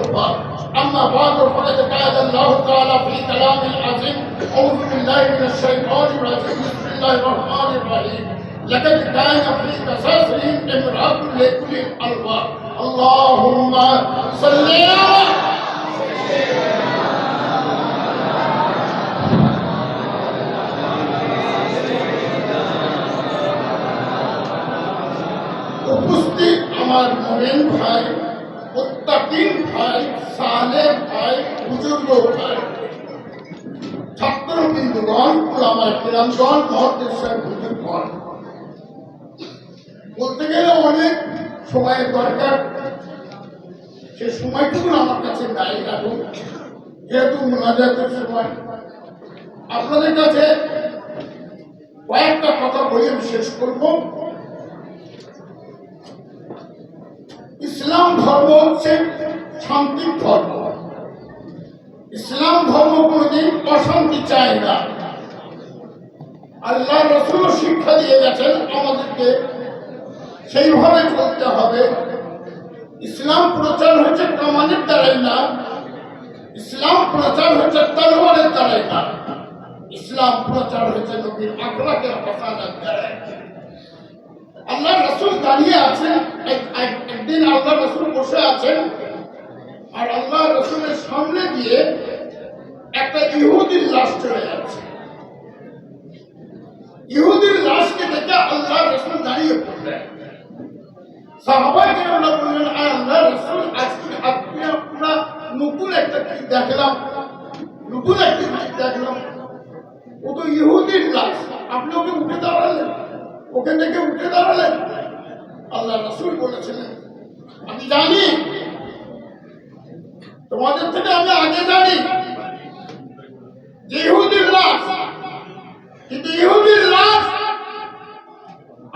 الكفار اما بعد، فقد قال الله تعالى في كلام العظيم اعوذ بالله من الشيطان الرجيم. بسم الله الرحمن الرحيم. لقد كان في قصصهم امرأة لكل الباب اللهم صل على ہمارے مومن بھائی মুত্তাকিন ভাই সালে ভাই বুজুর্গ ভাই ছাত্র বিন্দুগণ ওলামায় কিরামগণ সাহেব বুজুর্গণ বলতে গেলে অনেক সময়ের দরকার। সে সময়টুকু আমার কাছে নাই এখন, যেহেতু মোনাজাতের সময়। আপনাদের কাছে কয়েকটা কথা বলে আমি শেষ করব ইসলাম ধর্ম হচ্ছে শান্তির ধর্ম। ইসলাম ধর্ম কোনদিন অশান্তি চায় না। আল্লাহ রসুল শিক্ষা দিয়ে গেছেন আমাদেরকে, সেইভাবে চলতে হবে। ইসলাম প্রচার হচ্ছে কামানের দ্বারাই না, ইসলাম প্রচার হচ্ছে তলোয়ারের দ্বারাই না। ইসলাম প্রচার হচ্ছে নবীর আখলাকের হাসানের দ্বারাই। আল্লাহ রসুল দাঁড়িয়ে আছেন, এক- এক- একদিন আল্লাহ রসুল বসে আছেন, আর আল্লাহ রসুলের সামনে দিয়ে একটা ইহুদির লাশ চলে যাচ্ছে। ইহুদির লাশকে দেখে আল্লাহ রসুল দাঁড়িয়ে পড়লেন। আর আল্লাহ আজকে আপনি নতুন একটা দেখলাম। নতুন একটা দেখলাম। ও তো ইহুদির লাশ, আপনি ওকে উঠে দাঁড়ালেন। ওখান থেকে উঠে দাঁড়ালেন আল্লাহ রসুল বলেছিলেন, আমি জানি, তোমাদের থেকে আমি আগে জানি ইহুদির লাশ কিন্তু ইহুদির লাশ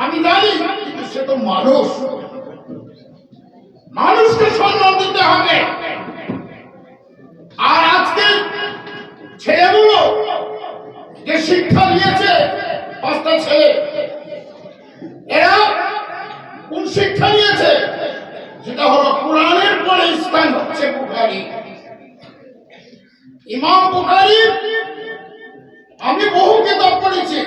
আমি জানি, কিন্তু সে তো মানুষ। মানুষকে সম্মান দিতে হবে। আর আজকে ছেলেগুলো যে শিক্ষা নিয়েছে পাঁচটা ছেলে এরা কোন শিক্ষা নিয়েছে সেটা হলো কোরআনের পরে স্থান হচ্ছে বুখারি ইমাম বুখারি আমি বহু কিতাব পড়েছি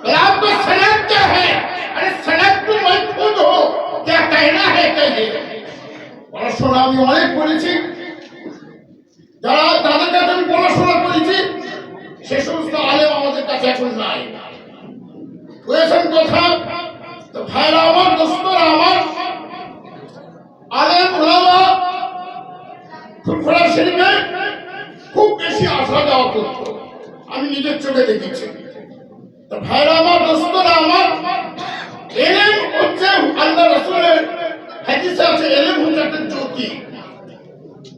बोला, आपको सनद क्या है अरे सनद तो मैं खुद हो क्या कहना है कहिए পড়াশোনা আমি অনেক করেছি যারা তাদের কাছে আমি পড়াশোনা করেছি সে সমস্ত আলেম আমাদের কাছে এখন নাই বুঝেছেন কথা তো ভাইরা আমার দোস্তরা খুব বেশি আসা যাওয়া করতো। আমি নিজের চোখে দেখেছি। ভাইরা, আমার দোস্তরা, আমার এলেম আল্লাহ রসুলের হাদিসে আছে এলেম হচ্ছে একটা জ্যোতি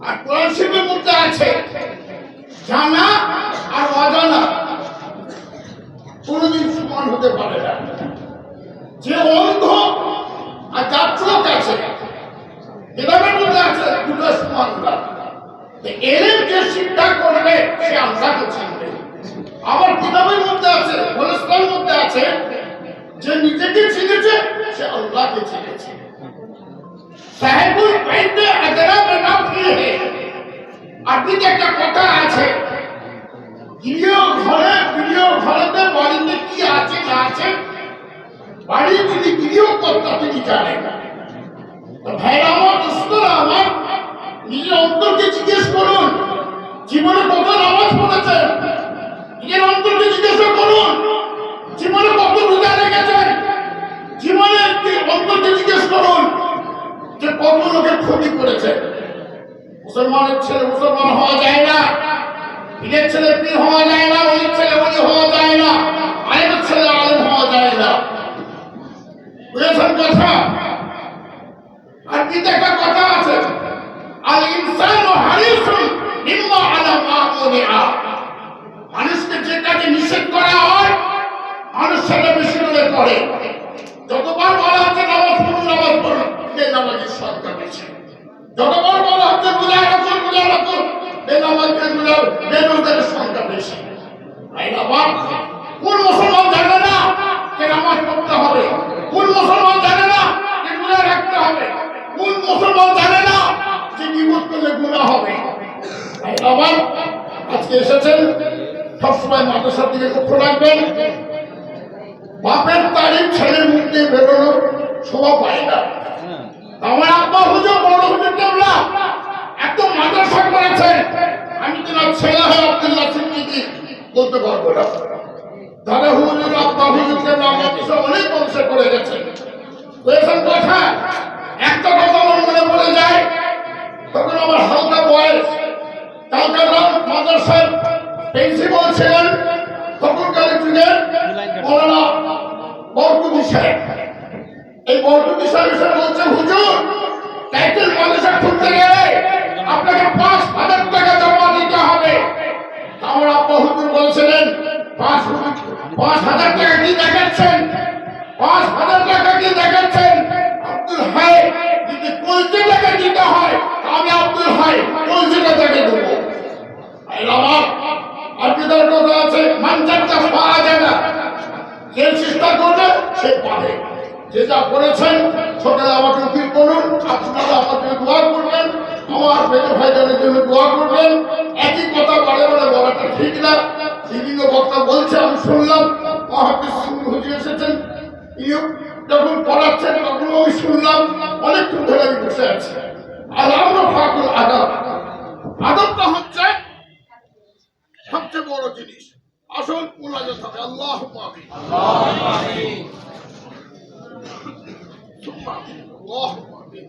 আর কোরআন শরীফের মধ্যে আছে জানা আর অজানা কোনোদিন সমান হতে পারে না যে অন্ধ আর যার চোখ আছে কিতাবের মধ্যে আছে, দুটো না। যে শিক্ষা করবে, সে আল্লাহকে চিনবে। আবার কিতাবের মধ্যে আছে বলস্তার মধ্যে আছে, যে নিজেকে চিনেছে, সে আল্লাহকে চিনেছে। সাহেবুল বাইতে আজরা কি হে? আপনি একটা কথা আছে গৃহ ঘরে গৃহ ঘরেতে বাড়িতে কি আছে, না আছে বাড়ি যদি গৃহকর্তা তিনি জানেন আমার আমার নিজের জিজ্ঞেস করুন, জীবনে কত নিজের জিজ্ঞাসা করুন, জীবনে কত রেখেছেন জীবনে জিজ্ঞেস করুন যে কত লোকের করেছে। ছেলে হওয়া যায় না পীরের ছেলে পীর হওয়া যায় না, অলির ছেলে অলি হওয়া যায় না ছেলে হওয়া যায় না। বুঝেছেন কথা। আর কি একটা কথা আছে? আল ইনসানু হারিসুন মিম্মা আলা মা মুনিআ মানুষকে যে কাজে নিষেধ করা হয়, মানুষ সেটা বেশি করে করে। যতবার বলা হচ্ছে নামাজ পড়ুন নামাজ পড়ুন, বেনামাজির সংখ্যা বেশি। যতবার বলা হচ্ছে রোজা রাখুন রোজা রাখুন বেনামাজের রোজা বেরোজগারের সংখ্যা বেশি তাই আবার কোন মুসলমান জানে না যে নামাজ পড়তে হবে কোন মুসলমান জানে না যে রোজা রাখতে হবে কোন মুসলমান জানে না যে বিপদ করলে আজকে এসেছেন সবসময় মাদ্রাসার দিকে লক্ষ্য বাপের তারিখ ছেলের মুখ দিয়ে বেরোনোর শোভা পায় না। আমার আব্বা হুজুর, বড় হুজুর কেবলা এত মাদ্রাসা করেছেন আমি তো ছেলে হয়, আব্দুল্লাহ সিদ্দিকি। বলতে পারব না। দাদা হুজুর, আব্বা হুজুর কেবলা মাদ্রাসা অনেক বংশে করে গেছেন কয়েছেন কথা একটা কথা আমার মনে পড়ে যায়, তখন আমার হালকা বয়স। বরকুদি সাহেব এসে বলছে হুজুর, টাইটেল মাদ্রাসা খুলতে গেলে আপনাকে পাঁচ হাজার টাকা জমা দিতে হবে। আমার আব্বা হুজুর বলছিলেন, পাঁচ পাঁচ হাজার টাকা কি দেখাচ্ছেন? পাঁচ হাজার টাকা কি দেখাচ্ছেন? আব্দুল হাই, যদি কলসি টাকা দিতে হয়, আমি আব্দুল হাই কলসি টাকা দেবো। আমার আর্পিতার কথা আছে মানচারটা পাওয়া যায় না। যে চেষ্টা করবে, সে পাবে। যে যা করেছেন, সকালে আমাকে উকিল করুন। আপনারা জন্য দোয়া করবেন। আমার বেজে ভাইজানের জন্য দোয়া করবেন। একই কথা বারে বারে বলাটা ঠিক না। বিভিন্ন বক্তা বলছে, আমি শুনলাম এসেছেন। যখন পড়াচ্ছেন তখন আমি শুনলাম, অনেকক্ষণ ধরে আমি বসে আছি। আর আমরা ফাকুল আদব। আদবটা হচ্ছে সবচেয়ে বড় জিনিস। আসল আল্লাহ আমিন আল্লাহ আমিন